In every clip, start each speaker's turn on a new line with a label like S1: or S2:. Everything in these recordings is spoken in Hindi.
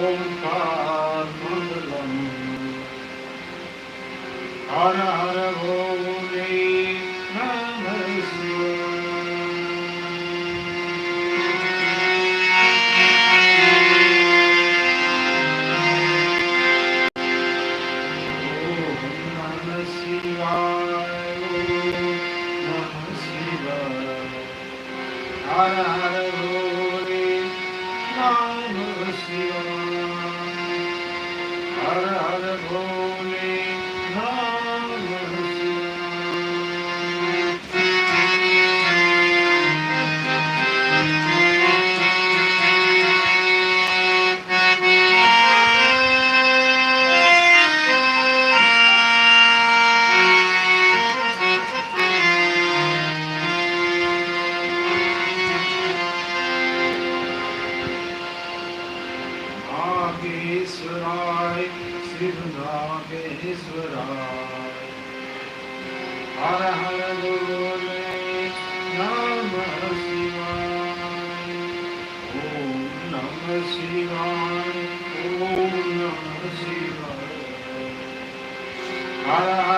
S1: ஓம்கார் மண்டலம் ஹர ஹர हर हर भोले नागेश्वराय हर हर हर हर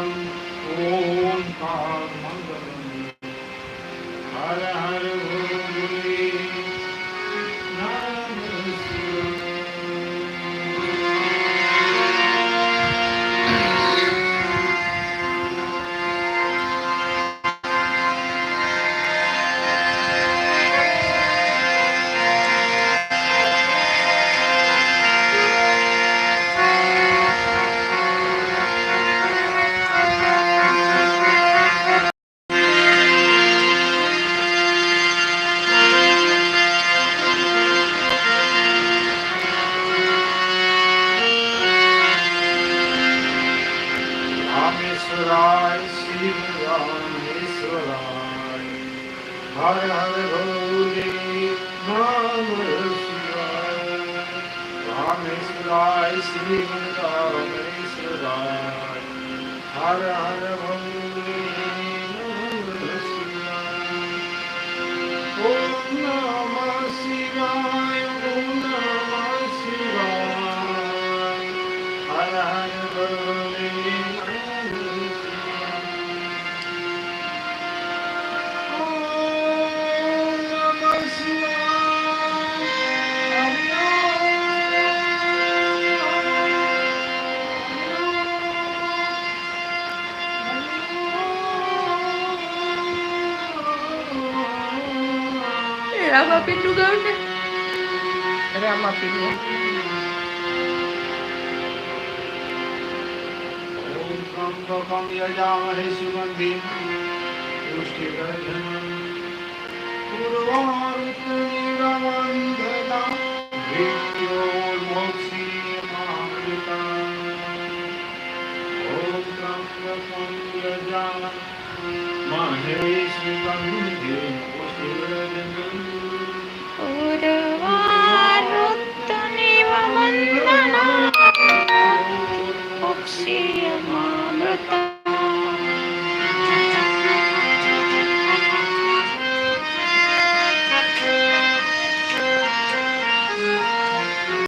S1: मङ्गलम् ॐ मङ्गलम् हर हर रामेश्वराय शिव रामेश्वराय हर हर भोले नमः शिवाय रामेश्वराय शिव रामेश्वराय हर हर भोले नमः शिवाय ओम नमः शिवाय ओम नमः शिवाय हर हर भोले
S2: Rapapin juga udah. Rapapin ya.
S1: सुगन्धिं